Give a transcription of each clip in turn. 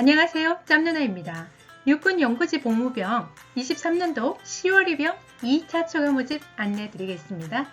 안녕하세요. 짬누나입니다. 육군 연구지 복무병 23년도 10월 입영 2차 초과 모집 안내 드리겠습니다.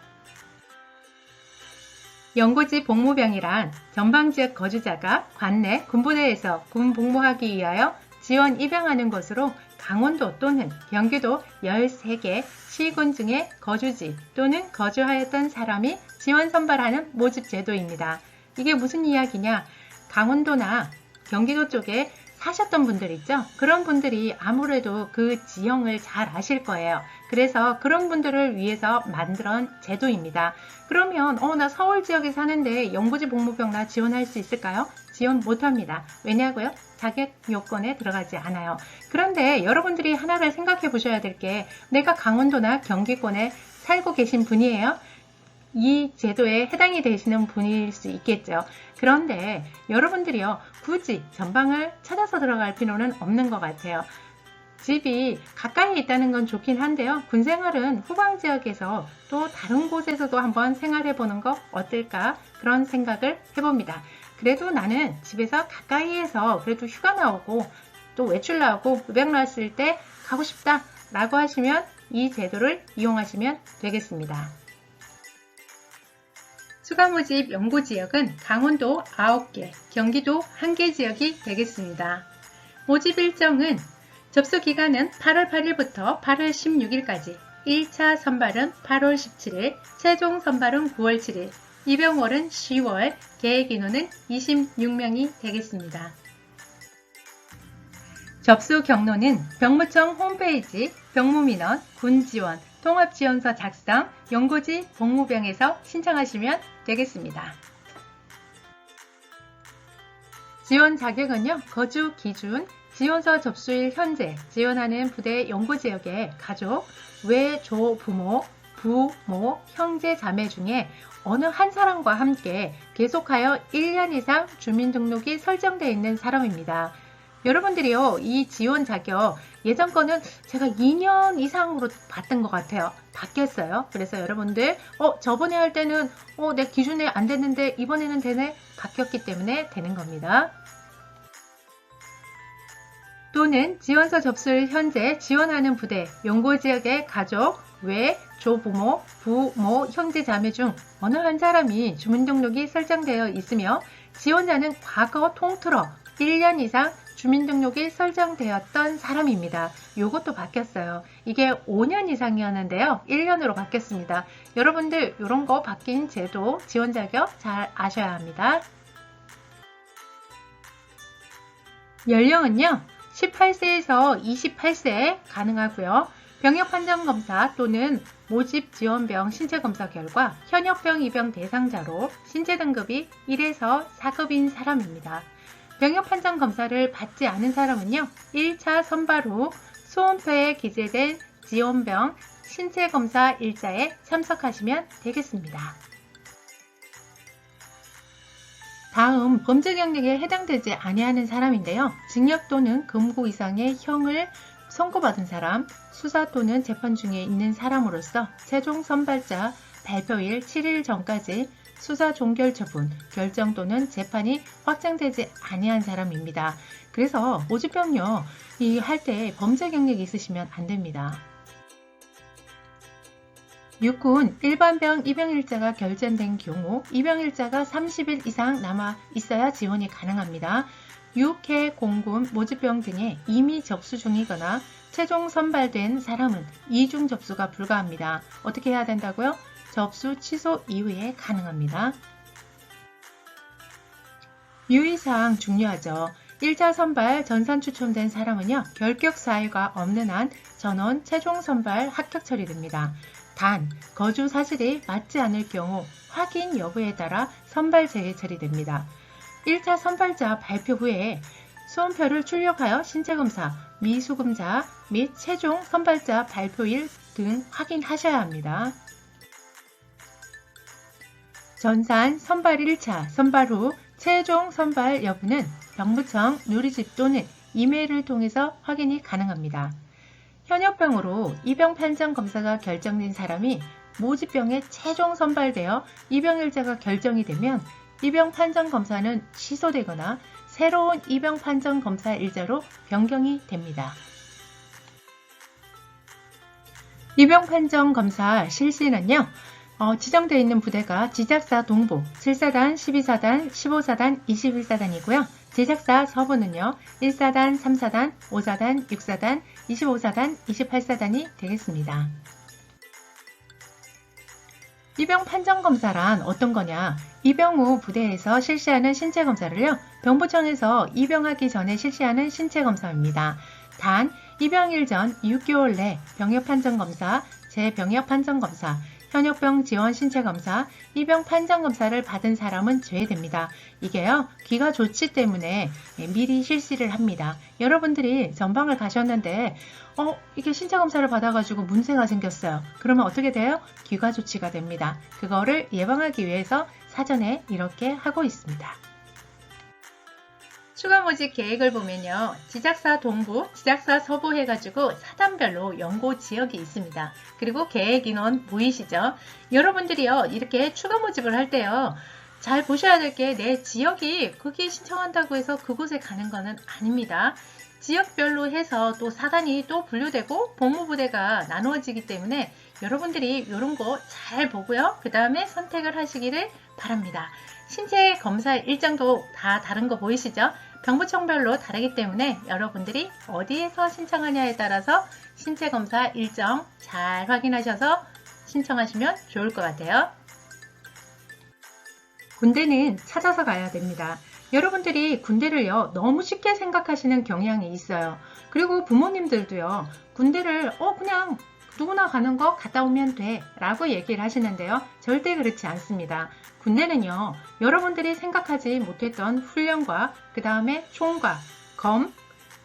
연구지 복무병이란 전방지역 거주자가 관내 군부대에서 군 복무하기 위하여 지원 입영하는 것으로 강원도 또는 경기도 13개 시군 중에 거주지 또는 거주하였던 사람이 지원 선발하는 모집 제도입니다. 이게 무슨 이야기냐? 강원도나 경기도 쪽에 사셨던 분들 있죠? 그런 분들이 아무래도 그 지형을 잘 아실 거예요. 그래서 그런 분들을 위해서 만들어 제도입니다. 그러면 어 나 서울 지역에 사는데 연구지 복무병 나 지원할 수 있을까요? 지원 못합니다. 왜냐고요? 자격 요건에 들어가지 않아요. 그런데 여러분들이 하나를 생각해 보셔야 될 게 내가 강원도나 경기권에 살고 계신 분이에요. 이 제도에 해당이 되시는 분일 수 있겠죠. 그런데 여러분들이요, 굳이 전방을 찾아서 들어갈 필요는 없는 것 같아요. 집이 가까이에 있다는 건 좋긴 한데요. 군 생활은 후방 지역에서 또 다른 곳에서도 한번 생활해 보는 거 어떨까? 그런 생각을 해봅니다. 그래도 나는 집에서 가까이에서 그래도 휴가 나오고 또 외출 나오고 외박 나왔을 때 가고 싶다 라고 하시면 이 제도를 이용하시면 되겠습니다. 추가 모집 연구 지역은 강원도 9개, 경기도 1개 지역이 되겠습니다. 모집 일정은 접수 기간은 8월 8일부터 8월 16일까지, 1차 선발은 8월 17일, 최종 선발은 9월 7일, 입영월은 10월, 계획 인원은 26명이 되겠습니다. 접수 경로는 병무청 홈페이지 병무민원, 군지원, 통합지원서 작성, 연고지 복무병에서 신청하시면 되겠습니다. 지원 자격은요, 거주 기준, 지원서 접수일 현재 지원하는 부대 연구지역의 가족, 외조 부모, 부모, 형제, 자매 중에 어느 한 사람과 함께 계속하여 1년 이상 주민등록이 설정되어 있는 사람입니다. 여러분들이요, 이 지원 자격 예전 거는 제가 2년 이상으로 봤던 것 같아요. 바뀌었어요. 그래서 여러분들, 어, 저번에 할 때는, 어, 내 기준에 안 됐는데 이번에는 되네? 바뀌었기 때문에 되는 겁니다. 또는 지원서 접수를 현재 지원하는 부대, 연고 지역의 가족, 외, 조부모, 부모, 형제, 자매 중 어느 한 사람이 주민 등록이 설정되어 있으며 지원자는 과거 통틀어 1년 이상 주민등록이 설정되었던 사람입니다. 이것도 바뀌었어요. 이게 5년 이상이었는데요. 1년으로 바뀌었습니다. 여러분들 이런 거 바뀐 제도 지원 자격 잘 아셔야 합니다. 연령은요. 18세에서 28세 가능하고요. 병역 판정 검사 또는 모집 지원병 신체 검사 결과 현역병 입영 대상자로 신체 등급이 1에서 4급인 사람입니다. 병역 판정 검사를 받지 않은 사람은요. 1차 선발 후 수험표에 기재된 지원병 신체 검사 일자에 참석하시면 되겠습니다. 다음 범죄 경력에 해당되지 아니하는 사람인데요. 징역 또는 금고 이상의 형을 선고받은 사람, 수사 또는 재판 중에 있는 사람으로서 최종 선발자 발표일 7일 전까지 수사 종결 처분, 결정 또는 재판이 확정되지 아니한 사람입니다. 그래서 모집병요, 이 할 때 범죄 경력이 있으시면 안 됩니다. 육군 일반병 입영일자가 결정된 경우 입영일자가 30일 이상 남아 있어야 지원이 가능합니다. 육해, 공군, 모집병 등에 이미 접수 중이거나 최종 선발된 사람은 이중 접수가 불가합니다. 어떻게 해야 된다고요? 접수 취소 이후에 가능합니다. 유의사항 중요하죠. 1차 선발 전산 추첨된 사람은요, 결격 사유가 없는 한 전원 최종 선발 합격 처리됩니다. 단, 거주 사실이 맞지 않을 경우 확인 여부에 따라 선발 재개 처리됩니다. 1차 선발자 발표 후에 수험표를 출력하여 신체검사, 미수금자 및 최종 선발자 발표일 등 확인하셔야 합니다. 전산 선발 1차 선발 후 최종 선발 여부는 병무청 누리집 또는 이메일을 통해서 확인이 가능합니다. 현역병으로 입영 판정 검사가 결정된 사람이 모집병에 최종 선발되어 입영 일자가 결정이 되면 입영 판정 검사는 취소되거나 새로운 입영 판정 검사 일자로 변경이 됩니다. 입영 판정 검사 실시는요. 어, 지정되어 있는 부대가 지작사 동부 7사단, 12사단, 15사단, 21사단이고요. 제작사 서부는요. 1사단, 3사단, 5사단, 6사단, 25사단, 28사단이 되겠습니다. 입영 판정 검사란 어떤 거냐? 입영 후 부대에서 실시하는 신체 검사를요. 병부청에서 입영하기 전에 실시하는 신체 검사입니다. 단 입영일 전 6개월 내 병역 판정 검사, 재병역 판정 검사, 현역병 지원 신체 검사, 입영 판정 검사를 받은 사람은 제외됩니다. 이게요, 귀가 좋지 때문에 미리 실시를 합니다. 여러분들이 전방을 가셨는데, 어, 이게 신체 검사를 받아가지고 문제가 생겼어요. 그러면 어떻게 돼요? 귀가 조치가 됩니다. 그거를 예방하기 위해서 사전에 이렇게 하고 있습니다. 추가 모집 계획을 보면요. 지작사 동부, 지작사 서부 해가지고 사단별로 연고 지역이 있습니다. 그리고 계획 인원 보이시죠? 여러분들이요. 이렇게 추가 모집을 할 때요. 잘 보셔야 될 게 내 지역이 거기 신청한다고 해서 그곳에 가는 거는 아닙니다. 지역별로 해서 또 사단이 또 분류되고 복무부대가 나누어지기 때문에 여러분들이 이런 거 잘 보고요. 그 다음에 선택을 하시기를 바랍니다. 신체 검사 일정도 다 다른 거 보이시죠? 병부청별로 다르기 때문에 여러분들이 어디에서 신청하냐에 따라서 신체 검사 일정 잘 확인하셔서 신청하시면 좋을 것 같아요. 군대는 찾아서 가야 됩니다. 여러분들이 군대를요, 너무 쉽게 생각하시는 경향이 있어요. 그리고 부모님들도요, 군대를, 어, 그냥 누구나 가는 거 갔다 오면 돼 라고 얘기를 하시는데요. 절대 그렇지 않습니다. 군대는요, 여러분들이 생각하지 못했던 훈련과 그 다음에 총과 검,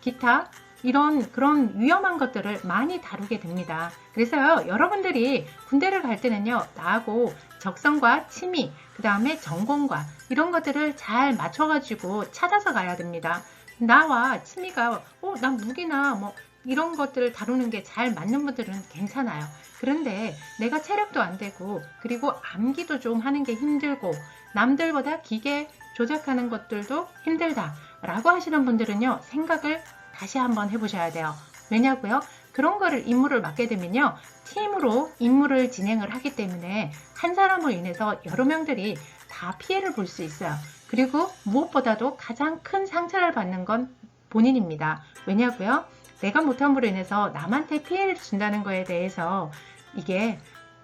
기타, 이런 그런 위험한 것들을 많이 다루게 됩니다. 그래서요, 여러분들이 군대를 갈 때는요, 나하고 적성과 취미, 그 다음에 전공과 이런 것들을 잘 맞춰가지고 찾아서 가야 됩니다. 나와 취미가, 어, 난 무기나 뭐 이런 것들을 다루는 게 잘 맞는 분들은 괜찮아요. 그런데 내가 체력도 안 되고 그리고 암기도 좀 하는 게 힘들고 남들보다 기계 조작하는 것들도 힘들다 라고 하시는 분들은요 생각을 다시 한번 해보셔야 돼요. 왜냐고요? 그런 거를 임무를 맡게 되면요 팀으로 임무를 진행을 하기 때문에 한 사람으로 인해서 여러 명들이 다 피해를 볼 수 있어요. 그리고 무엇보다도 가장 큰 상처를 받는 건 본인입니다. 왜냐고요? 내가 못함으로 인해서 남한테 피해를 준다는 거에 대해서 이게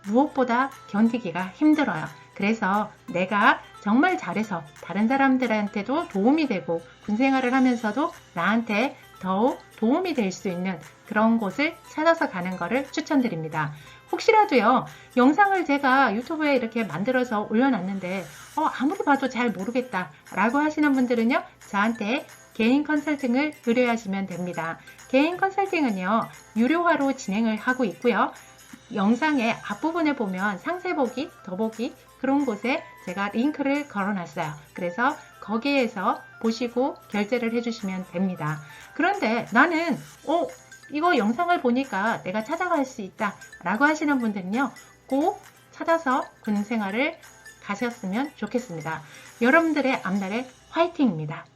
무엇보다 견디기가 힘들어요. 그래서 내가 정말 잘해서 다른 사람들한테도 도움이 되고 군 생활을 하면서도 나한테 더욱 도움이 될 수 있는 그런 곳을 찾아서 가는 것을 추천드립니다. 혹시라도요, 영상을 제가 유튜브에 이렇게 만들어서 올려놨는데, 어, 아무리 봐도 잘 모르겠다 라고 하시는 분들은요, 저한테 개인 컨설팅을 의뢰하시면 됩니다. 개인 컨설팅은요, 유료화로 진행을 하고 있고요. 영상의 앞부분에 보면 상세 보기, 더보기 그런 곳에 제가 링크를 걸어놨어요. 그래서 거기에서 보시고 결제를 해주시면 됩니다. 그런데 나는 어 이거 영상을 보니까 내가 찾아갈 수 있다 라고 하시는 분들은요 꼭 찾아서 군 생활을 가셨으면 좋겠습니다. 여러분들의 앞날에 화이팅입니다.